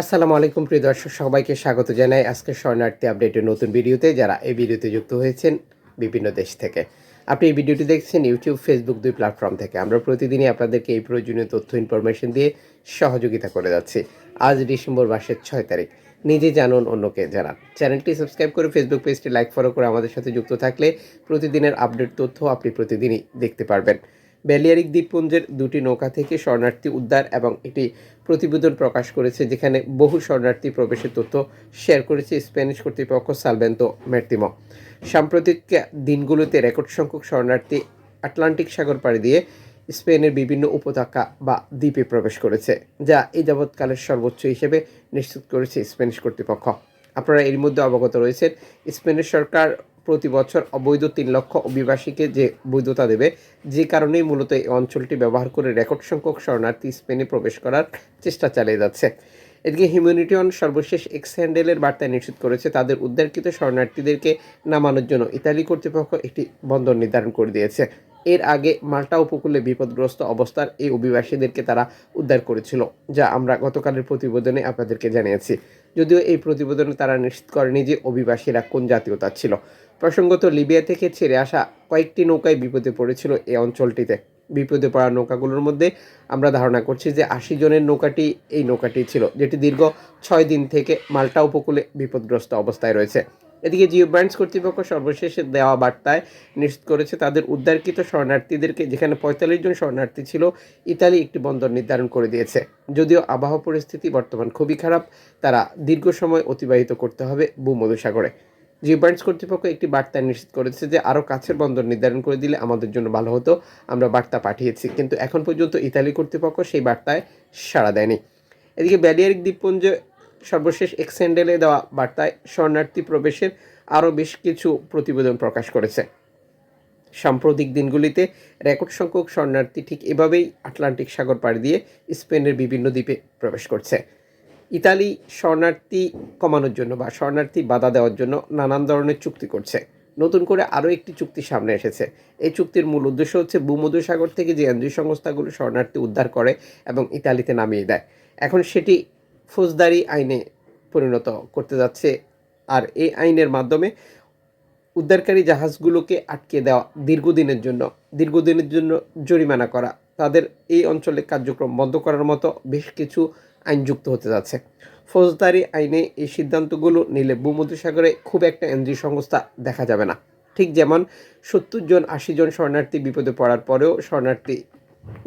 আসসালামু আলাইকুম, প্রিয় দর্শক, সবাইকে স্বাগত জানাই আজকে শরণার্থী আপডেটের নতুন ভিডিওতে যারা এই ভিডিওতে যুক্ত হয়েছেন বিভিন্ন দেশ থেকে। আপনি এই ভিডিওটি দেখছেন ইউটিউব, ফেসবুক দুই প্ল্যাটফর্ম থেকে। আমরা প্রতিদিনই আপনাদেরকে এই প্রয়োজনীয় তথ্য, ইনফরমেশন দিয়ে সহযোগিতা করে যাচ্ছি। আজ ডিসেম্বর মাসের ছয় তারিখ। নিজে জানুন, অন্যকে জানান। চ্যানেলটি সাবস্ক্রাইব করে ফেসবুক পেজটি লাইক, ফলো করে আমাদের সাথে যুক্ত থাকলে প্রতিদিনের আপডেট তথ্য আপনি প্রতিদিনই দেখতে পারবেন। বেলিয়ারিক দ্বীপপুঞ্জের দুটি নৌকা থেকে শরণার্থী উদ্ধার এবং একটি প্রতিবেদন প্রকাশ করেছে, যেখানে বহু শরণার্থী প্রবেশের তথ্য শেয়ার করেছে স্প্যানিশ কর্তৃপক্ষ সালভেন্তো মের্তিমো সাম্প্রতিক দিনগুলোতে রেকর্ড সংখ্যক শরণার্থী আটলান্টিক সাগর পাড়ি দিয়ে স্পেনের বিভিন্ন উপত্যকা বা দ্বীপে প্রবেশ করেছে, যা এই যাবৎকালের সর্বোচ্চ হিসেবে নিশ্চিত করেছে স্প্যানিশ কর্তৃপক্ষ। আপনারা এর মধ্যে অবগত রয়েছেন, স্পেনের সরকার প্রতি বছর অবৈধ তিন লক্ষ অভিবাসীকে যে বৈধতা দেবে, যে কারণেই মূলত এই অঞ্চলটি ব্যবহার করে রেকর্ড সংখ্যক শরণার্থী স্পেনে প্রবেশ করার চেষ্টা চালিয়ে যাচ্ছে। এদিকে হিউম্যানিটি অন সর্বশেষ এক্স হ্যান্ডেলের বার্তায় নিশ্চিত করেছে, তাদের উদ্ধারকৃত শরণার্থীদেরকে নামানোর জন্য ইতালি কর্তৃপক্ষ একটি বন্দর নির্ধারণ করে দিয়েছে। এর আগে মাল্টা উপকূলে বিপদগ্রস্ত অবস্থার এই অভিবাসীদেরকে তারা উদ্ধার করেছিল, যা আমরা গতকালের প্রতিবেদনে আপনাদেরকে জানিয়েছি। যদিও এই প্রতিবেদনে তারা নিশ্চিত করেনি যে অভিবাসীরা কোন জাতীয়তার ছিল। প্রসঙ্গত, লিবিয়া থেকে ছেড়ে আসা কয়েকটি নৌকায় বিপদে পড়েছিল এই অঞ্চলটিতে। বিপদে পড়া নৌকাগুলোর মধ্যে আমরা ধারণা করছি যে আশি জনের নৌকাটি এই নৌকাটি ছিল, যেটি দীর্ঘ ছয় দিন থেকে মাল্টা উপকূলে বিপদগ্রস্ত অবস্থায় রয়েছে। এদিকে জিও ব্র্যান্ডস কর্তৃপক্ষ সর্বশেষ দেওয়া বার্তায় নিশ্চিত করেছে, তাদের উদ্ধারকৃত শরণার্থীদেরকে, যেখানে পঁয়তাল্লিশ জন শরণার্থী ছিল, ইতালি একটি বন্দর নির্ধারণ করে দিয়েছে। যদিও আবহাওয়া পরিস্থিতি বর্তমান খুবই খারাপ, তারা দীর্ঘ সময় অতিবাহিত করতে হবে ভূমধুসাগরে জিও ব্র্যান্ডস কর্তৃপক্ষ একটি বার্তায় নিশ্চিত করেছে যে, আরও কাছের বন্দর নির্ধারণ করে দিলে আমাদের জন্য ভালো হতো, আমরা বার্তা পাঠিয়েছি, কিন্তু এখন পর্যন্ত ইতালি কর্তৃপক্ষ সেই বার্তায় সাড়া দেয়নি। এদিকে ব্যালিয়ারিক দ্বীপপুঞ্জ সর্বশেষ এক্সেন্ডেলে দেওয়া বার্তায় শরণার্থী প্রবেশের আরও বেশ কিছু প্রতিবেদন প্রকাশ করেছে। সাম্প্রতিক দিনগুলিতে রেকর্ড সংখ্যক শরণার্থী ঠিক এভাবেই আটলান্টিক সাগর পাড়ি দিয়ে স্পেনের বিভিন্ন দ্বীপে প্রবেশ করছে। ইতালি শরণার্থী কমানোর জন্য বা শরণার্থী বাধা দেওয়ার জন্য নানান ধরনের চুক্তি করছে। নতুন করে আরও একটি চুক্তি সামনে এসেছে। এই চুক্তির মূল উদ্দেশ্য হচ্ছে ভূমধ্যসাগর থেকে যে এনজিও সংস্থাগুলো শরণার্থী উদ্ধার করে এবং ইতালিতে নামিয়ে দেয়। এখন সেটি ফৌজদারি আইনে পরিণত করতে যাচ্ছে আর এই আইনের মাধ্যমে উদ্ধারকারী জাহাজগুলোকে আটকে দেওয়া দীর্ঘদিনের জন্য দীর্ঘদিনের জন্য জরিমানা করা, তাদের এই অঞ্চলে কার্যক্রম বন্ধ করার মতো বেশ কিছু আইন যুক্ত হতে যাচ্ছে। ফৌজদারি আইনে এই সিদ্ধান্তগুলো নিলে ভূমধ্যসাগরে খুব একটা এনজিও সংস্থা দেখা যাবে না। ঠিক যেমন সত্তর জন, আশি জন শরণার্থী বিপদে পড়ার পরেও শরণার্থী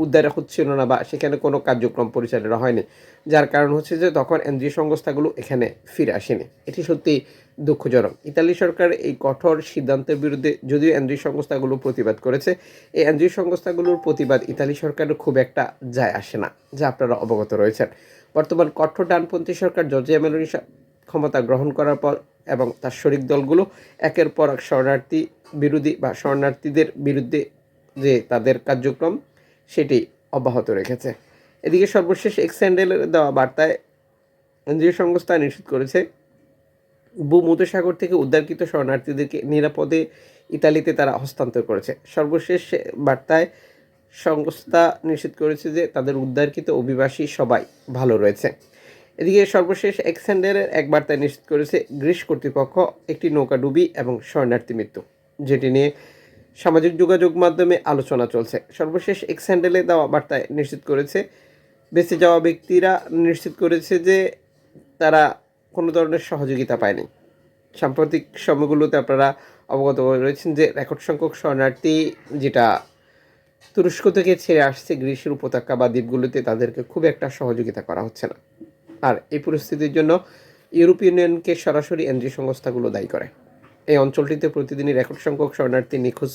উদ্ধার হচ্ছিল না বা সেখানে কোনো কার্যক্রম পরিচালনা হয়নি। যার কারণ হচ্ছে যে তখন এনজিও সংস্থাগুলো এখানে ফিরে আসেনি। এটি সত্যি দুঃখজনক। ইতালি সরকার এই কঠোর সিদ্ধান্তের বিরুদ্ধে যদিও এনজিও সংস্থাগুলো প্রতিবাদ করেছে, এই এনজিও সংস্থাগুলোর প্রতিবাদ ইতালি সরকারের খুব একটা যায় আসে না, যা আপনারা অবগত রয়েছেন। বর্তমান কঠোর ডানপন্থী সরকার জর্জিয়া মেলোনি ক্ষমতা গ্রহণ করার পর এবং তার শরিক দলগুলো একের পর এক শরণার্থী বিরোধী বা শরণার্থীদের বিরুদ্ধে যে তাদের কার্যক্রম সেটি অব্যাহত রেখেছে। এদিকে সর্বশেষ এক্সেন্ডেলের দেওয়া বার্তায় এনজিও সংস্থা নিশ্চিত করেছে ভূমধ্যসাগর থেকে উদ্ধারকৃত শরণার্থীদেরকে নিরাপদে ইতালিতে তারা হস্তান্তর করেছে। সর্বশেষ বার্তায় সংস্থা নিশ্চিত করেছে যে তাদের উদ্ধারকৃত অভিবাসী সবাই ভালো রয়েছে। এদিকে সর্বশেষ এক্সেন্ডারের এক বার্তায় নিশ্চিত করেছে, গ্রিস কর্তৃপক্ষ একটি নৌকা ডুবি এবং শরণার্থী মৃত্যু, যেটি নিয়ে সামাজিক যোগাযোগ মাধ্যমে আলোচনা চলছে। সর্বশেষ এক্স হ্যান্ডেলে দেওয়া বার্তায় নিশ্চিত করেছে, বেঁচে যাওয়া ব্যক্তিরা নিশ্চিত করেছে যে তারা কোনো ধরনের সহযোগিতা পায়নি। সাম্প্রতিক সময়গুলোতে আপনারা অবগত রয়েছেন যে রেকর্ড সংখ্যক শরণার্থী যেটা তুরস্ক থেকে ছেড়ে আসছে, গ্রীষ্মের উপত্যকা বা দ্বীপগুলোতে তাদেরকে খুব একটা সহযোগিতা করা হচ্ছে না। আর এই পরিস্থিতির জন্য ইউরোপিয়ান ইউনিয়নকে সরাসরি এনজিও সংস্থাগুলো দায়ী করে। এই অঞ্চলটিতে প্রতিদিনই রেকর্ড সংখ্যক শরণার্থী নিখোঁজ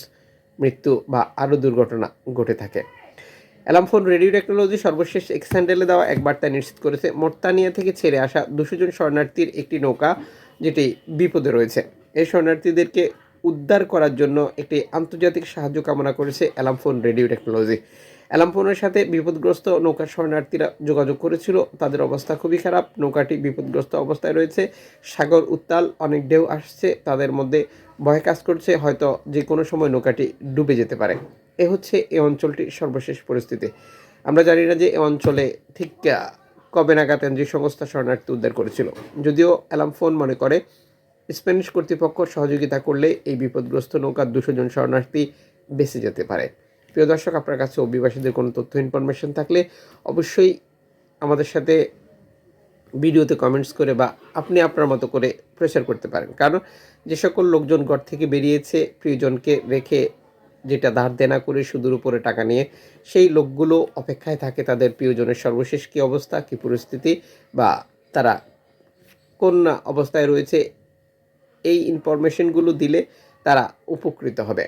মৃত্যু বা আরও দুর্ঘটনা ঘটে থাকে। অ্যালামফোন রেডিও টেকনোলজি সর্বশেষ এক্সান্ডেলে দেওয়া এক বার্তা নিশ্চিত করেছে, মোর্তানিয়া থেকে ছেড়ে আসা দুশো জন শরণার্থীর একটি নৌকা যেটি বিপদে রয়েছে। এই শরণার্থীদেরকে উদ্ধার করার জন্য একটি আন্তর্জাতিক সাহায্য কামনা করেছে অ্যালামফোন রেডিও টেকনোলজি। অ্যালামফোনের সাথে বিপদগ্রস্ত নৌকা শরণার্থীরা যোগাযোগ করেছিল। তাদের অবস্থা খুবই খারাপ। নৌকাটি বিপদগ্রস্ত অবস্থায় রয়েছে। সাগর, উত্তাল, অনেক ঢেউ আসছে। তাদের মধ্যে ভয় কাজ করছে। হয়তো যে কোনো সময় নৌকাটি ডুবে যেতে পারে। এ হচ্ছে এই অঞ্চলটির সর্বশেষ পরিস্থিতি। আমরা জানি না যে এ অঞ্চলে ঠিক কবে নাগাদ এনজি সংস্থা শরণার্থী উদ্ধার করেছিল। যদিও অ্যালাম ফোন মনে করে, স্প্যানিশ কর্তৃপক্ষ সহযোগিতা করলে এই বিপদগ্রস্ত নৌকার দুশো জন শরণার্থী বেঁচে যেতে পারে। প্রিয় দর্শক, আপনার কাছে অভিবাসীদের কোনো তথ্য ইনফরমেশন থাকলে অবশ্যই আমাদের সাথে ভিডিওতে কমেন্টস করে বা আপনি আপনার মতো করে প্রেশার করতে পারেন। কারণ যে সকল লোকজন ঘর থেকে বেরিয়েছে, প্রিয়জনকে রেখে যেটা ধার দেনা করে সুদূর উপরে টাকা নিয়ে, সেই লোকগুলো অপেক্ষায় থাকে তাদের প্রিয়জনের সর্বশেষ কী অবস্থা, কী পরিস্থিতি বা তারা কোন অবস্থায় রয়েছে, এই ইনফরমেশনগুলো দিলে তারা উপকৃত হবে।